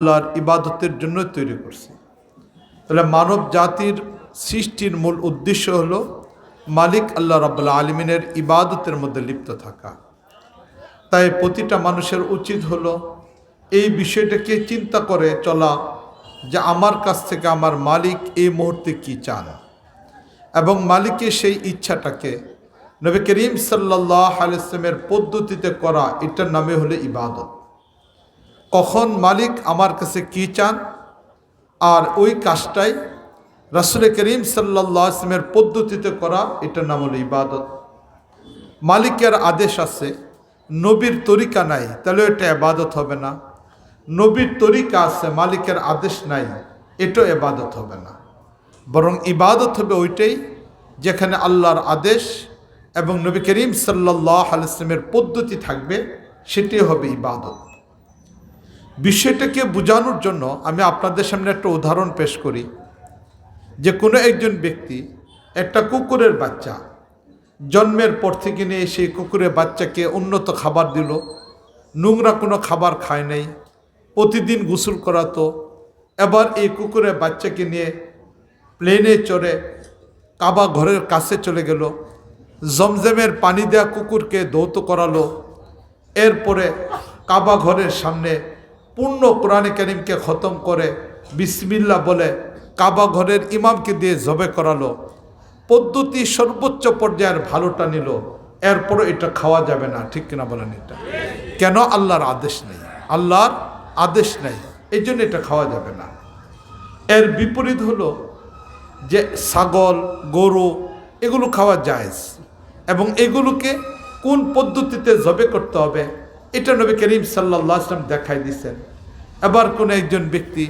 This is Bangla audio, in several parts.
আল্লাহর ইবাদতের জন্য তৈরি করছি। তাহলে মানব জাতির সৃষ্টির মূল উদ্দেশ্য হল মালিক আল্লাহ রাবুল্লা আলমিনের ইবাদতের মধ্যে লিপ্ত থাকা। তাই প্রতিটা মানুষের উচিত হলো এই বিষয়টাকে চিন্তা করে চলা যে আমার কাছ থেকে আমার মালিক এই মুহূর্তে কি চান? এবং মালিকের সেই ইচ্ছাটাকে নবী করিম সাল্লাহ আলিয়ামের পদ্ধতিতে করা, এটার নামে হলো ইবাদত। কখন মালিক আমার কাছে কি চান? আর ওই কাজটাই রাসুল করিম সাল্লাহ আসলামের পদ্ধতিতে করা, এটার নাম হলো ইবাদত। মালিকের আদেশ আছে, নবীর তরিকা নাই, তাহলে এটা এবাদত হবে না। নবীর তরিকা আছে, মালিকের আদেশ নাই, এটাও এবাদত হবে না। বরং ইবাদত হবে ওইটাই, যেখানে আল্লাহর আদেশ এবং নবী করিম সাল্লাহ আলাইসলামের পদ্ধতি থাকবে, সেটি হবে ইবাদত। বিষয়টাকে বোঝানোর জন্য আমি আপনাদের সামনে একটা উদাহরণ পেশ করি। যে কোনো একজন ব্যক্তি একটা কুকুরের বাচ্চা, জন্মের পর থেকে নিয়ে সেই কুকুরের বাচ্চাকে উন্নত খাবার দিল, নোংরা কোনো খাবার খায় নাই, প্রতিদিন গোসল করাতো, এবার এই কুকুরের বাচ্চাকে নিয়ে প্লেনে চড়ে কাবা ঘরের কাছে চলে গেল, জমজমের পানি দেওয়া কুকুরকে দৌত করালো, এরপরে কাবা ঘরের সামনে পূর্ণ কোরআনে করিমকে খতম করে বিসমিল্লা বলে কাবা ঘরের ইমামকে দিয়ে জবে করালো। পদ্ধতি সর্বোচ্চ পর্যায়ের ভালোটা নিল। এরপরও এটা খাওয়া যাবে না, ঠিক কিনা বলেন এটা? কেন? আল্লাহর আদেশ নেই। আল্লাহর আদেশ নেই। এই জন্য এটা খাওয়া যাবে না। এর বিপরীত হলো যে ছাগল, গরু, এগুলো খাওয়া যায় এবং এগুলোকে কোন পদ্ধতিতে জবে করতে হবে? এটা নবী করিম সাল্লাহ আসলাম দেখাই দিছেন। এবার কোনো একজন ব্যক্তি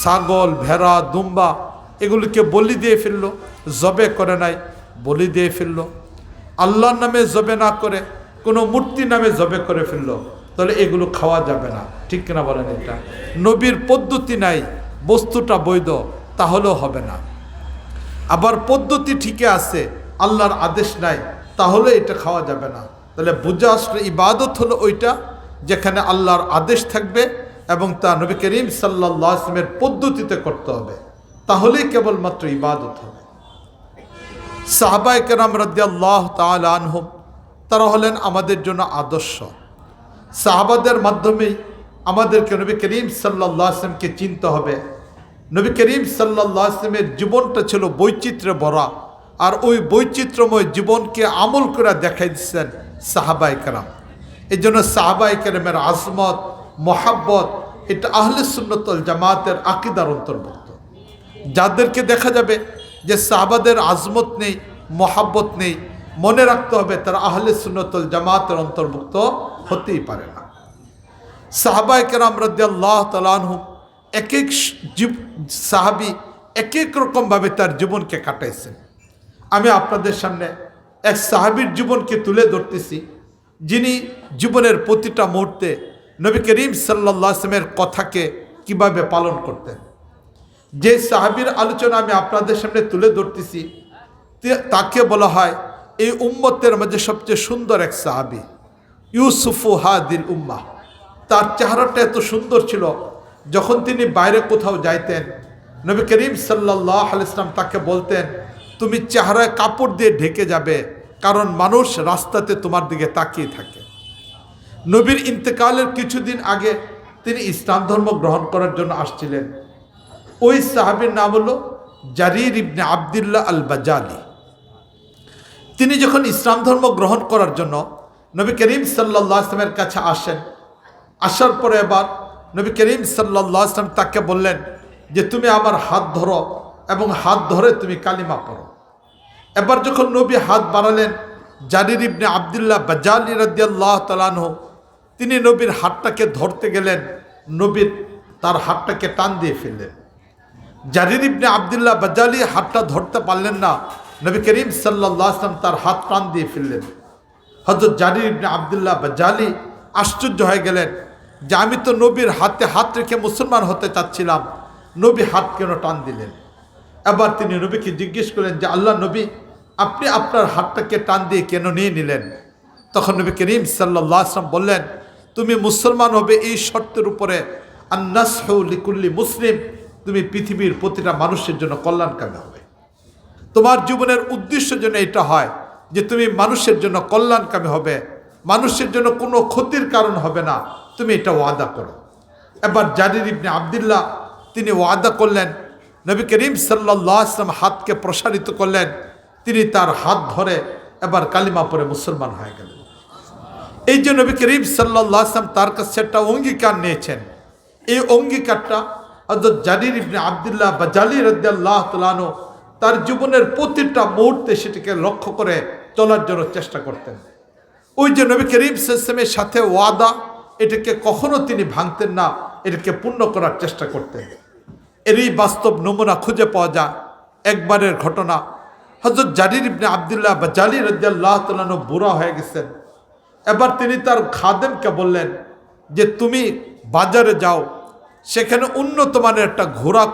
ছাগল, ভেড়া, দুম্বা এগুলিকে বলি দিয়ে ফেলল, জবে করে নাই, বলি দিয়ে ফেলল। আল্লাহর নামে জবে না করে, কোনো মূর্তি নামে জবে করে ফেলল, তাহলে এগুলো খাওয়া যাবে না। ঠিক কিনা বলেন এটা? নবীর পদ্ধতি নাই, বস্তুটা বৈধ, তাহলেও হবে না। আবার পদ্ধতি ঠিকই আছে, আল্লাহর আদেশ নাই, তাহলে এটা খাওয়া যাবে না। তাহলে বুঝা আসলে ইবাদত হলো ওইটা যেখানে আল্লাহর আদেশ থাকবে এবং তা নবী করিম সাল্লাহ আসলামের পদ্ধতিতে করতে হবে। তাহলেই কেবলমাত্র ইবাদত হবে। সাহাবাই কেরাম রদ্দাল্লাহ তাল আনহুম, তারা হলেন আমাদের জন্য আদর্শ। সাহাবাদের মাধ্যমেই আমাদেরকে নবী করিম সাল্লাহ আসলামকে চিনতে হবে। নবী করিম সাল্লাহ আসলামের জীবনটা ছিল বৈচিত্র্যে ভরা, আর ওই বৈচিত্র্যময় জীবনকে আমল করে দেখাই দিচ্ছেন সাহাবাই কেরাম। এই জন্য সাহাবাই কেরামের আজমত, মোহাব্বত, এটা আহলে সুন্নতল জামাতের আকিদার অন্তর্ভুক্ত। যাদেরকে দেখা যাবে যে সাহাবাদের আজমত নেই, মোহাব্বত নেই, মনে রাখতে হবে তারা আহলে সুন্নতল জামাতের অন্তর্ভুক্ত হতেই পারে না। সাহাবাই কেরাম রদ্দাল্লাহ তালানহু এক এক জীব, সাহাবি এক এক রকমভাবে তার জীবনকে কাটাইছেন। আমি আপনাদের সামনে এক সাহাবির জীবনকে তুলে ধরতেছি, যিনি জীবনের প্রতিটা মুহূর্তে নবী করিম সাল্লা আসলামের কথাকে কীভাবে পালন করতেন। যে সাহাবির আলোচনা আমি আপনাদের সামনে তুলে ধরতেছি তাকে বলা হয় এই উম্মতের মাঝে সবচেয়ে সুন্দর এক সাহাবি, ইউসুফু হাদিল উম্মা তার চেহারাটা এত সুন্দর ছিল, যখন তিনি বাইরে কোথাও যাইতেন, নবী করিম সাল্লাহ আলিয়াম তাকে বলতেন, তুমি চেহারায় কাপড় দিয়ে ঢেকে যাবে কারণ মানুষ রাস্তাতে তোমার দিকে তাকিয়ে থাকে। নবীর ইন্তেকালের কিছুদিন আগে তিনি ইসলাম ধর্ম গ্রহণ করার জন্য আসছিলেন। ওই সাহাবির নাম হলো জারির ইবনে আবদুল্লাহ আল বাজালি তিনি যখন ইসলাম ধর্ম গ্রহণ করার জন্য নবী করিম সাল্লাহ আসলামের কাছে আসেন, আসার পরে এবার নবী করিম সাল্লাহ আসলাম তাকে বললেন যে, তুমি আমার হাত ধরো এবং হাত ধরে তুমি কালিমা পড়ো। এবার যখন নবী হাত বাড়ালেন, জারির ইবনে আবদুল্লাহ বাজালি রদিয়াল্লাহ তালানহ তিনি নবীর হাতটাকে ধরতে গেলেন নবীর তার হাতটাকে টান দিয়ে ফেললেন। জারির ইবনে আবদুল্লাহ বাজালি হাতটা ধরতে পারলেন না, নবী করিম সাল্লাহ আসলাম তার হাত টান দিয়ে ফেললেন। হজরত জারির ইবনে আবদুল্লাহ বাজালি আশ্চর্য হয়ে গেলেন যে আমি তো নবীর হাতে হাত রেখে মুসলমান হতে চাচ্ছিলাম, নবী হাত কেন টান দিলেন? এবার তিনি নবীকে জিজ্ঞেস করলেন যে, আল্লাহ নবী আপনি আপনার হাতটাকে টান দিয়ে কেন নিয়ে নিলেন? তখন নবী করিম সাল্লাহ আসলাম বললেন, তুমি মুসলমান হবে এই শর্তের উপরে। আন্নাসলিকুল্লি মুসলিম। তুমি পৃথিবীর প্রতিটা মানুষের জন্য কল্যাণকামী হবে। তোমার জীবনের উদ্দেশ্য যেন এটা হয় যে তুমি মানুষের জন্য কল্যাণকামী হবে। মানুষের জন্য কোনো ক্ষতির কারণ হবে না। তুমি এটা ওয়াদা করো। এবার জারির ইবনে আবদুল্লাহ, তিনি ওয়াদা করলেন, নবী করিম সাল্লাহ আসলাম হাতকে প্রসারিত করলেন। তিনি তার হাত ধরে এবার কালিমা পরে মুসলমান হয়ে গেলেন এই যে নবী করিম সাল্লাহ আসলাম তার কাছে একটা অঙ্গীকার নিয়েছেন। এই অঙ্গীকারটা হজরত জারির ইবনে আবদুল্লাহ বা জালি রদ্দাল্লাহ তুলানো তার জীবনের প্রতিটা মুহূর্তে সেটিকে লক্ষ্য করে চলার জন্য চেষ্টা করতেন। ওই যে নবী করিম সাল্লামের সাথে ওয়াদা, এটাকে কখনো তিনি ভাঙতেন না, এটাকে পূর্ণ করার চেষ্টা করতেন। এরই বাস্তব নমুনা খুঁজে পাওয়া যায়। একবারের ঘটনা হজরত জারির ইবনে আবদুল্লাহ বা জালি রাজ্লাহ তুলানো বুড়া হয়ে গেছেন। এবার তিনি তার খাদেমকে বললেন যে, তুমি বাজারে যাও, সেখানে উন্নত মানের একটা ঘোড়া